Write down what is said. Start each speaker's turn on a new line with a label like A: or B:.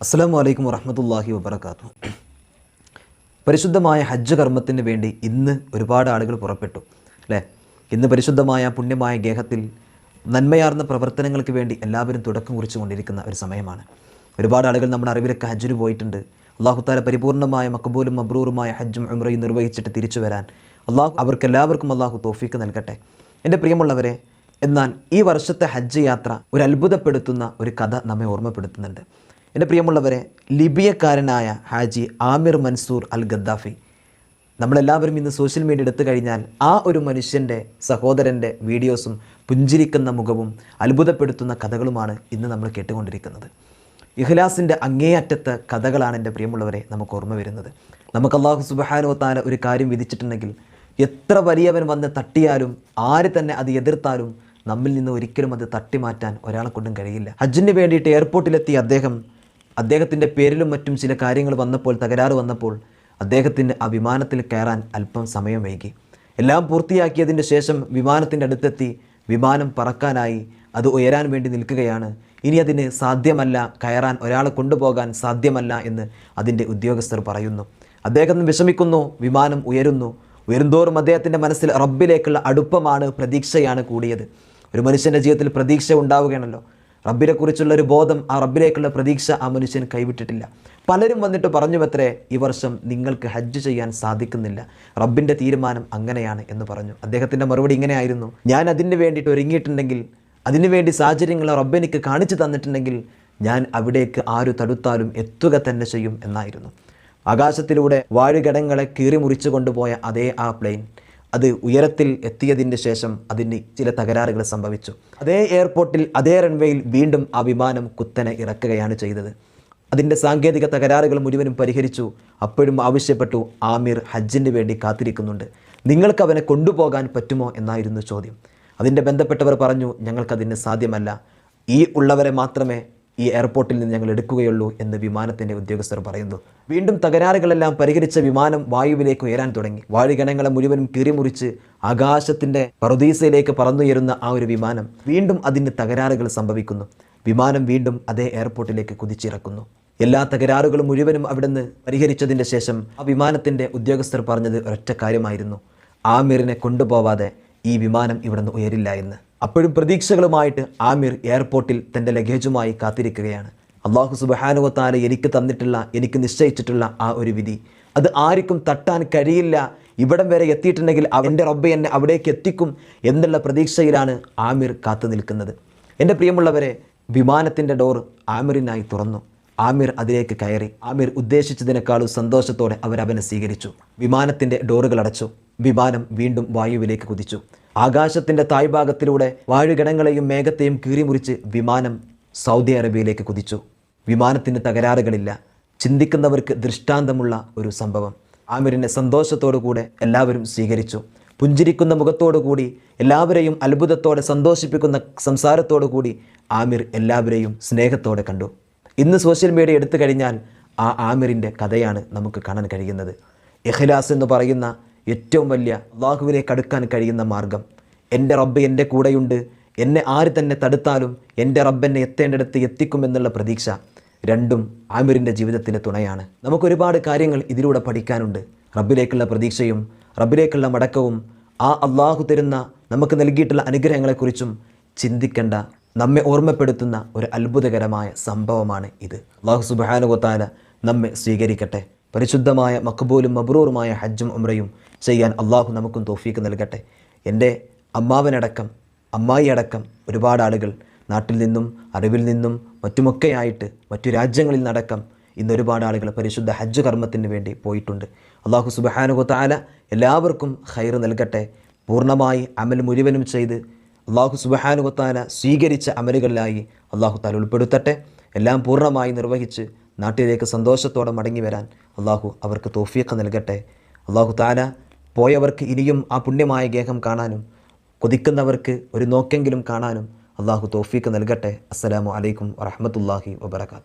A: അസ്സാം വലൈക്കും വറഹമത്തല്ലാഹി വബർക്കാത്തു പരിശുദ്ധമായ ഹജ്ജ് കർമ്മത്തിന് വേണ്ടി ഇന്ന് ഒരുപാട് ആളുകൾ പുറപ്പെട്ടു അല്ലേ? ഇന്ന് പരിശുദ്ധമായ പുണ്യമായ ഗേഹത്തിൽ നന്മയാർന്ന പ്രവർത്തനങ്ങൾക്ക് വേണ്ടി എല്ലാവരും തുടക്കം കുറിച്ചുകൊണ്ടിരിക്കുന്ന ഒരു സമയമാണ്. ഒരുപാട് ആളുകൾ നമ്മുടെ അറിവിലൊക്കെ ഹജ്ജിന് പോയിട്ടുണ്ട്. അള്ളാഹുത്താല പരിപൂർണമായ മക്കബൂലും മബ്രൂറുമായ ഹജ്ജും ഉമ്രയും നിർവഹിച്ചിട്ട് തിരിച്ചു വരാൻ അള്ളാഹു അവർക്കെല്ലാവർക്കും അള്ളാഹു തോഫീക്ക് നൽകട്ടെ. എന്റെ പ്രിയമുള്ളവരെ എന്നാൽ ഈ വർഷത്തെ ഹജ്ജ് യാത്ര ഒരു അത്ഭുതപ്പെടുത്തുന്ന ഒരു കഥ നമ്മെ ഓർമ്മപ്പെടുത്തുന്നുണ്ട്. എന്റെ പ്രിയമുള്ളവരെ ലിബിയക്കാരനായ Haji Amir Mansoor al Gaddafi നമ്മളെല്ലാവരും ഇന്ന് സോഷ്യൽ മീഡിയ എടുത്തു കഴിഞ്ഞാൽ ആ ഒരു മനുഷ്യന്റെ സഹോദരന്റെ വീഡിയോസും പുഞ്ചിരിക്കുന്ന മുഖവും അത്ഭുതപ്പെടുത്തുന്ന കഥകളുമാണ് ഇന്ന് നമ്മൾ കേട്ടുകൊണ്ടിരിക്കുന്നത്. ഇഖ്ലാസിന്റെ അങ്ങേയറ്റത്തെ കഥകളാണ് എന്റെ പ്രിയമുള്ളവരെ നമുക്ക് ഓർമ്മ വരുന്നത്. നമുക്ക് അള്ളാഹു സുബഹാനോ താല ഒരു കാര്യം വിധിച്ചിട്ടുണ്ടെങ്കിൽ എത്ര വലിയവൻ വന്ന് തട്ടിയാലും ആര് തന്നെ അത് എതിർത്താലും നമ്മിൽ നിന്ന് ഒരിക്കലും അത് തട്ടിമാറ്റാൻ ഒരാളെ കൊണ്ടും കഴിയില്ല. ഹജ്ജിന് വേണ്ടിയിട്ട് എയർപോർട്ടിലെത്തിയ അദ്ദേഹം അദ്ദേഹത്തിന്റെ പേരിലും മറ്റും ചില കാര്യങ്ങൾ വന്നപ്പോൾ തകരാറ് വന്നപ്പോൾ അദ്ദേഹത്തിന് ആ വിമാനത്തിൽ കയറാൻ അല്പം സമയം വൈകി. എല്ലാം പൂർത്തിയാക്കിയതിന്റെ ശേഷം വിമാനത്തിന്റെ അടുത്തെത്തി വിമാനം പറക്കാനായി അത് ഉയരാൻ വേണ്ടി നിൽക്കുകയാണ്. ഇനി അതിന് സാധ്യമല്ല കയറാൻ ഒരാളെ കൊണ്ടുപോകാൻ സാധ്യമല്ല എന്ന് അതിന്റെ ഉദ്യോഗസ്ഥർ പറയുന്നു. അദ്ദേഹം വിഷമിക്കുന്നു വിമാനം ഉയരുന്നു. ഉയരുന്തോറും അദ്ദേഹത്തിന്റെ മനസ്സിൽ റബ്ബിലേക്കുള്ള അടുപ്പമാണ് പ്രതീക്ഷയാണ് കൂടിയത്. ഒരു മനുഷ്യന്റെ ജീവിതത്തിൽ പ്രതീക്ഷ ഉണ്ടാവുകയാണല്ലോ. റബ്ബിനെക്കുറിച്ചുള്ള ഒരു ബോധം ആ റബ്ബിലേക്കുള്ള പ്രതീക്ഷ ആ മനുഷ്യൻ കൈവിട്ടിട്ടില്ല. പലരും വന്നിട്ട് പറഞ്ഞു അത്രേ ഈ വർഷം നിങ്ങൾക്ക് ഹജ്ജ് ചെയ്യാൻ സാധിക്കുന്നില്ല. റബ്ബിന്റെ തീരുമാനം അങ്ങനെയാണ് എന്ന് പറഞ്ഞു. അദ്ദേഹത്തിന്റെ മറുപടി ഇങ്ങനെയായിരുന്നു. ഞാൻ അതിന് വേണ്ടിയിട്ട് ഒരുങ്ങിയിട്ടുണ്ടെങ്കിൽ അതിനുവേണ്ടി സാഹചര്യങ്ങൾ റബ്ബെനിക്ക് കാണിച്ചു തന്നിട്ടുണ്ടെങ്കിൽ ഞാൻ അവിടേക്ക് ആരു തടുത്താലും എത്തുക തന്നെ ചെയ്യും എന്നായിരുന്നു. ആകാശത്തിലൂടെ വാഴുകടങ്ങളെ കീറി മുറിച്ചു കൊണ്ടുപോയ അതേ ആ പ്ലെയിൻ അത് ഉയരത്തിൽ എത്തിയതിന്റെ ശേഷം അതിന് ചില തകരാറുകൾ സംഭവിച്ചു. അതേ എയർപോർട്ടിൽ അതേ റൺവേയിൽ വീണ്ടും ആ വിമാനം കുത്തനെ ഇറക്കുകയാണ് ചെയ്തത്. അതിന്റെ സാങ്കേതിക തകരാറുകൾ മുഴുവനും പരിഹരിച്ചു. അപ്പോഴും ആവശ്യപ്പെട്ടു ആമിർ ഹജ്ജിന് വേണ്ടി കാത്തിരിക്കുന്നുണ്ട്. നിങ്ങൾക്ക് അവനെ കൊണ്ടുപോകാൻ പറ്റുമോ എന്നായിരുന്നു ചോദ്യം. അതിന്റെ ബന്ധപ്പെട്ടവർ പറഞ്ഞു ഞങ്ങൾക്കതിന് സാധ്യമല്ല. ഈ ഉള്ളവരെ മാത്രമേ ഈ എയർപോർട്ടിൽ നിന്ന് ഞങ്ങൾ എടുക്കുകയുള്ളൂ എന്ന് വിമാനത്തിന്റെ ഉദ്യോഗസ്ഥർ പറയുന്നു. വീണ്ടും തകരാറുകളെല്ലാം പരിഹരിച്ച വിമാനം വായുവിലേക്ക് ഉയരാൻ തുടങ്ങി. വാഴുകണങ്ങളെ മുഴുവനും കീറിമുറിച്ച് ആകാശത്തിന്റെ പറുദീസയിലേക്ക് പറന്നുയരുന്ന ആ ഒരു വിമാനം വീണ്ടും അതിന് തകരാറുകൾ സംഭവിക്കുന്നു. വിമാനം വീണ്ടും അതേ എയർപോർട്ടിലേക്ക് കുതിച്ചിറക്കുന്നു. എല്ലാ തകരാറുകളും മുഴുവനും അവിടുന്ന് പരിഹരിച്ചതിന്റെ ശേഷം ആ വിമാനത്തിന്റെ ഉദ്യോഗസ്ഥർ പറഞ്ഞത് ഒരൊറ്റ കാര്യമായിരുന്നു. ആമിറിനെ കൊണ്ടുപോവാതെ ഈ വിമാനം ഇവിടുന്ന് ഉയരില്ല എന്ന്. അപ്പോഴും പ്രതീക്ഷകളുമായിട്ട് ആമിർ എയർപോർട്ടിൽ തന്റെ ലഗേജുമായി കാത്തിരിക്കുകയാണ്. അള്ളാഹു സുബഹാനുവത്താല എനിക്ക് തന്നിട്ടുള്ള എനിക്ക് നിശ്ചയിച്ചിട്ടുള്ള ആ ഒരു വിധി. അത് ആർക്കും തട്ടാൻ കഴിയില്ല. ഇവിടം വരെ എത്തിയിട്ടുണ്ടെങ്കിൽ എന്റെ റബ്ബ് എന്നെ അവിടേക്ക് എത്തിക്കും എന്നുള്ള പ്രതീക്ഷയിലാണ് ആമിർ കാത്തു നിൽക്കുന്നത്. എന്റെ പ്രിയമുള്ളവരെ വിമാനത്തിന്റെ ഡോർ ആമിറിനായി തുറന്നു. ആമിർ അതിലേക്ക് കയറി. ആമിർ ഉദ്ദേശിച്ചതിനേക്കാളും സന്തോഷത്തോടെ അവരവനെ സ്വീകരിച്ചു. വിമാനത്തിന്റെ ഡോറുകൾ അടച്ചു. വിമാനം വീണ്ടും വായുവിലേക്ക് കുതിച്ചു. ആകാശത്തിന്റെ തായ്ഭാഗത്തിലൂടെ വാഴുഗണങ്ങളെയും മേഘത്തെയും കീറിമുറിച്ച് വിമാനം സൗദി അറേബ്യയിലേക്ക് കുതിച്ചു. വിമാനത്തിന് തകരാറുകളില്ല. ചിന്തിക്കുന്നവർക്ക് ദൃഷ്ടാന്തമുള്ള ഒരു സംഭവം. ആമിറിനെ സന്തോഷത്തോടു കൂടെ എല്ലാവരും സ്വീകരിച്ചു. പുഞ്ചിരിക്കുന്ന മുഖത്തോടു കൂടി എല്ലാവരെയും അത്ഭുതത്തോടെ സന്തോഷിപ്പിക്കുന്ന സംസാരത്തോടു കൂടി ആമിർ എല്ലാവരെയും സ്നേഹത്തോടെ കണ്ടു. ഇന്ന് സോഷ്യൽ മീഡിയ എടുത്തു കഴിഞ്ഞാൽ ആ ആമിറിന്റെ കഥയാണ് നമുക്ക് കാണാൻ കഴിയുന്നത്. എഹ്ലാസ് എന്ന് പറയുന്ന ഏറ്റവും വലിയ വാഹുവിനെ കടുക്കാൻ കഴിയുന്ന മാർഗം. എന്റെ റബ്ബ് എന്റെ കൂടെയുണ്ട്. എന്നെ ആര് തന്നെ തടുത്താലും എന്റെ റബ്ബെന്നെ എത്തേണ്ടടുത്ത് എത്തിക്കുമെന്നുള്ള പ്രതീക്ഷ രണ്ടും ആമിറിന്റെ ജീവിതത്തിന്റെ തുണയാണ്. നമുക്കൊരുപാട് കാര്യങ്ങൾ ഇതിലൂടെ പഠിക്കാനുണ്ട്. റബ്ബിലേക്കുള്ള പ്രതീക്ഷയും റബ്ബിലേക്കുള്ള മടക്കവും ആ അള്ളാഹു തരുന്ന നമുക്ക് നൽകിയിട്ടുള്ള അനുഗ്രഹങ്ങളെക്കുറിച്ചും ചിന്തിക്കേണ്ട നമ്മെ ഓർമ്മപ്പെടുത്തുന്ന ഒരു അത്ഭുതകരമായ സംഭവമാണ് ഇത്. അള്ളാഹു സുബാനുഗോത്താല നമ്മെ സ്വീകരിക്കട്ടെ. പരിശുദ്ധമായ മക്ബൂലും മബ്രൂറുമായ ഹജ്ജും ഉമ്രയും ചെയ്യാൻ അള്ളാഹു നമുക്കും തോഫീക്ക് നൽകട്ടെ. എന്റെ അമ്മാവനടക്കം അമ്മായി അടക്കം ഒരുപാട് ആളുകൾ നാട്ടിൽ നിന്നും അറിവിൽ നിന്നും മറ്റുമൊക്കെയായിട്ട് മറ്റു രാജ്യങ്ങളിൽ നടക്കം ഇന്ന് ഒരുപാട് ആളുകൾ പരിശുദ്ധ ഹജ്ജ് കർമ്മത്തിന് വേണ്ടി പോയിട്ടുണ്ട്. അള്ളാഹു സുബഹാനുഗത്താല എല്ലാവർക്കും ഹൈർ നൽകട്ടെ. പൂർണമായി അമൽ മുഴുവനും ചെയ്ത് അള്ളാഹു സുബഹാനുഗത്താല സ്വീകരിച്ച അമലുകളിലായി അള്ളാഹു താല ഉൾപ്പെടുത്തട്ടെ. എല്ലാം പൂർണമായി നിർവഹിച്ച് നാട്ടിലേക്ക് സന്തോഷത്തോടെ മടങ്ങി വരാൻ അള്ളാഹു അവർക്ക് തോഫിയൊക്കെ നൽകട്ടെ. അള്ളാഹു താല പോയവർക്ക് ഇനിയും ആ പുണ്യമായ ഗേഹം കാണാനും കൊതിക്കുന്നവർക്ക് ഒരു നോക്കെങ്കിലും കാണാനും അള്ളാഹു തോഫീക്ക് നൽകട്ടെ. അസ്സലാമു അലൈക്കും വറഹമത്തല്ലാഹി വബർക്കാത്തു